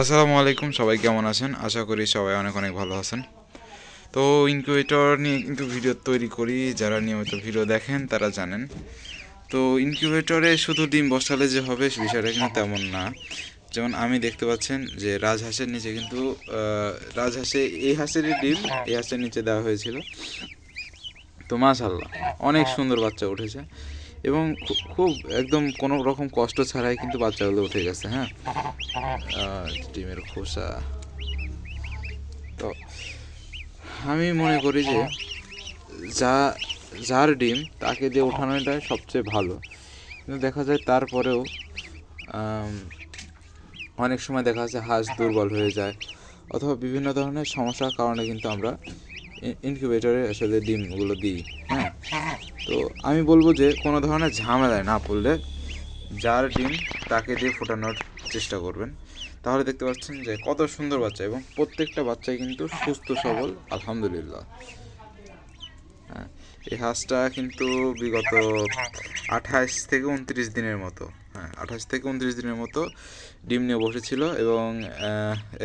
আসসালামু আলাইকুম, সবাই কেমন আছেন? আশা করি সবাই অনেক অনেক ভালো আছেন। তো ইনকিউবেটর নিয়ে কিন্তু ভিডিও তৈরি করি। যারা নিয়মিত ভিডিও দেখেন, তারা জানেন। তো ইনকিউবেটরে শুধু ডিম বসালে যে হবে বিষয়টা কিন্তু তেমন না। যেমন আমি দেখতে পাচ্ছেন যে রাজহাঁসের নিচে কিন্তু রাজহাঁসে, এই হাঁসেরই ডিম, এই হাঁসের নিচে দেওয়া হয়েছিল। তো মাশাল্লাহ অনেক সুন্দর বাচ্চা উঠেছে। এবং খুব একদম কোনো রকম কষ্ট ছাড়াই কিন্তু বাচ্চাগুলো উঠে গেছে হ্যাঁ? ডিমের খোসা। তো আমি মনে করি যে যা, যার ডিম তাকে দিয়ে ওঠানোটাই সবচেয়ে ভালো। কিন্তু দেখা যায় তারপরেও অনেক সময় দেখা যাচ্ছে হাঁস দুর্বল হয়ে যায় অথবা বিভিন্ন ধরনের সমস্যার কারণে কিন্তু আমরা ইনকিউবেটরে আসলে ডিমগুলো দিই হ্যাঁ? আমি বলব যে কোনো ধরনের ঝামেলায় না পড়লে যার ডিম তাকে দিয়ে ফোটানোর চেষ্টা করবেন। তাহলে দেখতে পাচ্ছেন যে কত সুন্দর বাচ্চা এবং প্রত্যেকটা বাচ্চাই কিন্তু সুস্থ, সবল, আলহামদুলিল্লাহ। হ্যাঁ এই হাঁসটা কিন্তু বিগত আঠাশ থেকে উনত্রিশ দিনের মতো হ্যাঁ আঠাশ থেকে উনত্রিশ দিনের মতো ডিম নিয়ে বসেছিল এবং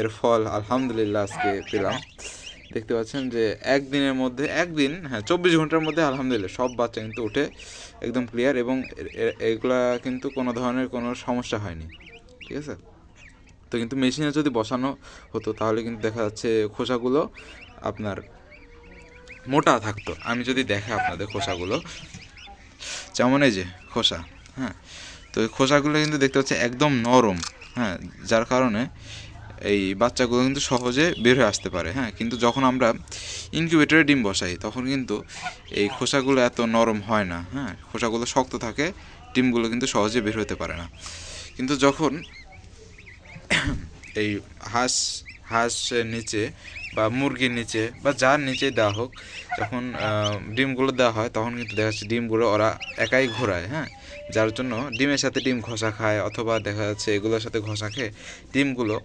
এর ফল আলহামদুলিল্লাহ আজকে পেলাম। দেখতে পাচ্ছেন যে একদিনের মধ্যে, একদিন হ্যাঁ চব্বিশ ঘণ্টার মধ্যে আলহামদুলিল্লাহ সব বাচ্চা কিন্তু উঠে একদম ক্লিয়ার এবং এগুলা কিন্তু কোনো ধরনের কোনো সমস্যা হয়নি, ঠিক আছে? তো কিন্তু মেশিনে যদি বসানো হতো তাহলে কিন্তু দেখা যাচ্ছে খোসাগুলো আপনার মোটা থাকতো। আমি যদি দেখে আপনাদের খোসাগুলো, যেমন এই যে খোসা হ্যাঁ তো এই খোসাগুলো কিন্তু দেখতে পাচ্ছি একদম নরম হ্যাঁ যার কারণে এই বাচ্চাগুলো কিন্তু সহজে বের হয়ে আসতে পারে হ্যাঁ? কিন্তু যখন আমরা ইনকিউবেটরে ডিম বসাই, তখন কিন্তু এই খোসাগুলো এত নরম হয় না হ্যাঁ? খোসাগুলো শক্ত থাকে, ডিমগুলো কিন্তু সহজে বের হতে পারে না। কিন্তু যখন এই হাঁস, হাঁসের নিচে বা মুরগির নিচে বা যার নিচে দেওয়া হোক যখন ডিমগুলো দেওয়া হয় তখন কিন্তু দেখা যাচ্ছে ডিমগুলো ওরা একাই ঘোরায় হ্যাঁ? যার জন্য ডিমের সাথে ডিম ঘষা খায় অথবা দেখা যাচ্ছে এগুলোর সাথে ঘষা খেয়ে ডিমগুলো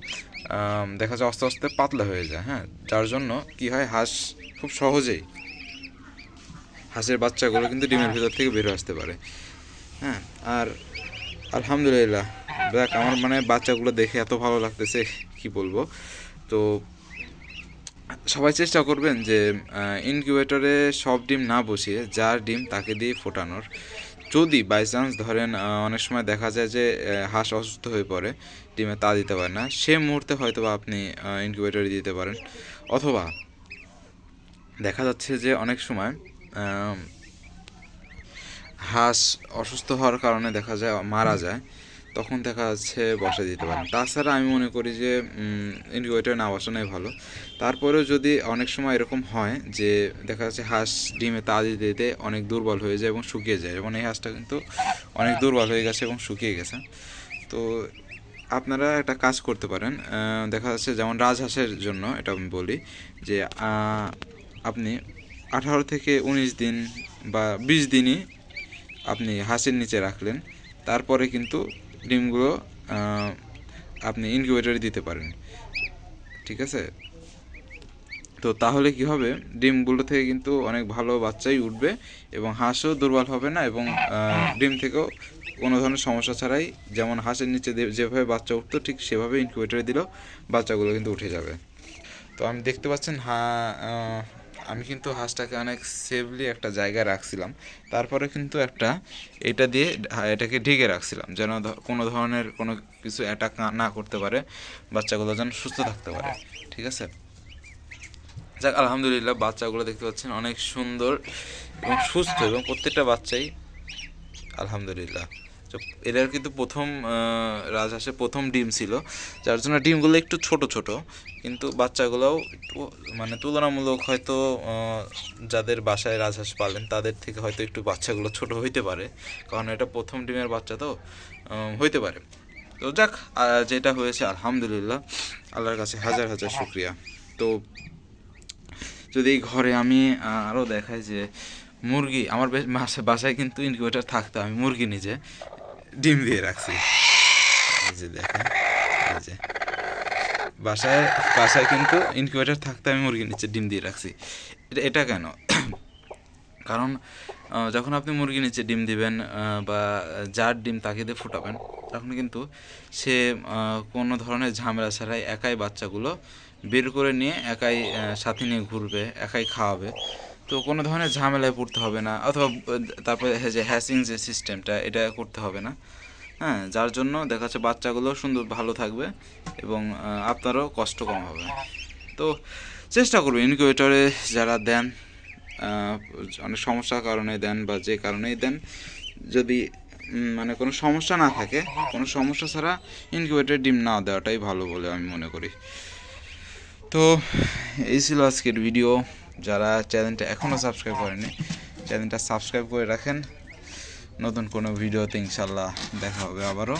দেখা যায় আস্তে আস্তে পাতলা হয়ে যায় হ্যাঁ? যার জন্য কি হয় হাঁস খুব সহজেই হাঁসের বাচ্চাগুলো কিন্তু ডিমের ভিতর থেকে বেরো আসতে পারে হ্যাঁ? আর আলহামদুলিল্লাহ দেখ আমার মানে বাচ্চাগুলো দেখে এত ভালো লাগতেছে কি বলব? তো সবাই চেষ্টা করবেন যে ইনকিউবেটরে সব ডিম না বসিয়ে যার ডিম তাকে দিয়ে ফোটানোর। যদি বাই চান্স ধরেন অনেক সময় দেখা যায় যে হাঁস অসুস্থ হয়ে পড়ে, ডিমে তা দিতে পারে না, সে মুহূর্তে হয়তো বা আপনি ইনকিউবেটরে দিতে পারেন। অথবা দেখা যাচ্ছে যে অনেক সময় হাঁস অসুস্থ হওয়ার কারণে দেখা যায়, মারা যায়। তখন দেখা যাচ্ছে বসা দিতে পারেন। তাছাড়া আমি মনে করি যে ইনকিউবেটরে না বসানোই ভালো। তারপরেও যদি অনেক সময় এরকম হয় যে, দেখা যাচ্ছে হাঁস ডিমে তা দিতে দিতে অনেক দুর্বল হয়ে যায় এবং শুকিয়ে যায় এবং এই হাঁসটা কিন্তু অনেক দুর্বল হয়ে গেছে এবং শুকিয়ে গেছে। তো আপনারা একটা কাজ করতে পারেন দেখা যাচ্ছে যেমন রাজহাঁসের জন্য এটা আমি বলি যে আপনি আঠারো থেকে উনিশ দিন বা বিশ দিনই আপনি হাঁসের নিচে রাখলেন। তারপরে কিন্তু ডিমগুলো আপনি ইনকিউবেটরে দিতে পারেন। ঠিক আছে? তো তাহলে কি হবে? ডিমগুলো থেকে কিন্তু অনেক ভালো বাচ্চাই উঠবে এবং হাঁসও দুর্বল হবে না এবং ডিম থেকেও কোনো ধরনের সমস্যা ছাড়াই যেমন হাঁসের নিচে যেভাবে বাচ্চা উঠতো ঠিক সেভাবে ইনকিউবেটরে দিলেও বাচ্চাগুলো কিন্তু উঠে যাবে। তো আমি দেখতে পাচ্ছেন হা আমি কিন্তু হাঁসটাকে অনেক সেফলি একটা জায়গায় রাখছিলাম। তারপরে কিন্তু একটা এটা দিয়ে এটাকে ঢেকে রাখছিলাম, যেন কোনো ধরনের কোনো কিছু অ্যাটাক না করতে পারে, বাচ্চাগুলো যেন সুস্থ থাকতে পারে, ঠিক আছে? যাক, আলহামদুলিল্লাহ বাচ্চাগুলো দেখতে পাচ্ছেন অনেক সুন্দর এবং সুস্থ এবং প্রত্যেকটা বাচ্চাই আলহামদুলিল্লাহ। তো এটার কিন্তু প্রথম রাজহাঁসের প্রথম ডিম ছিল, যার জন্য ডিমগুলো একটু ছোট ছোট, কিন্তু বাচ্চাগুলোও একটু মানে তুলনামূলক হয়তো যাদের বাসায় রাজহাঁস পালেন, তাদের থেকে হয়তো একটু বাচ্চাগুলো ছোট হইতে পারে, কারণ এটা প্রথম ডিমের বাচ্চা তো হইতে পারে। তো যাক যেটা হয়েছে, আলহামদুলিল্লাহ, আল্লাহর কাছে হাজার হাজার শুক্রিয়া। তো, যদি ঘরে আমি আরও দেখাই যে, মুরগি, আমার বাসায় কিন্তু ইনকিউবেটার থাকতো, আমি মুরগি নিজে। ডিম দিয়ে রাখছি। দেখেন যে। বাসায় বাসায় কিন্তু ইনকিউবেটার থাকতে আমি মুরগি নিচে ডিম দিয়ে রাখছি। এটা এটা কেন? কারণ যখন আপনি মুরগি নিচে ডিম দিবেন বা যার ডিম তাকে দিয়ে ফুটাবেন, তখন কিন্তু সে কোনো ধরনের ঝামেলা ছাড়াই একাই বাচ্চাগুলো বের করে নিয়ে, একাই সাথে নিয়ে ঘুরবে, একাই খাওয়াবে। তো কোনো ধরনের ঝামেলায় পড়তে হবে না, অথবা তারপরে যে হ্যাসিং যে সিস্টেমটা এটা করতে হবে না। হ্যাঁ যার জন্য দেখা যাচ্ছে বাচ্চাগুলো সুন্দর ভালো থাকবে এবং আপনারও কষ্ট কম হবে। তো চেষ্টা করব ইনকিউবেটরে যারা দেন অনেক সমস্যার কারণে দেন বা যে কারণেই দেন, যদি মানে কোনো সমস্যা না থাকে, কোনো সমস্যা ছাড়া ইনকিউবেটরে ডিম না দেওয়াটাই ভালো বলে আমি মনে করি। তো, এই ছিল আজকের ভিডিও যারা চ্যানেলটা এখনও সাবস্ক্রাইব করেনি চ্যানেলটা সাবস্ক্রাইব করে রাখেন। নতুন কোনো ভিডিওতে ইনশাল্লাহ দেখা হবে আবারও।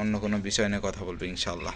অন্য কোনো বিষয় নিয়ে কথা বলব ইনশাল্লাহ।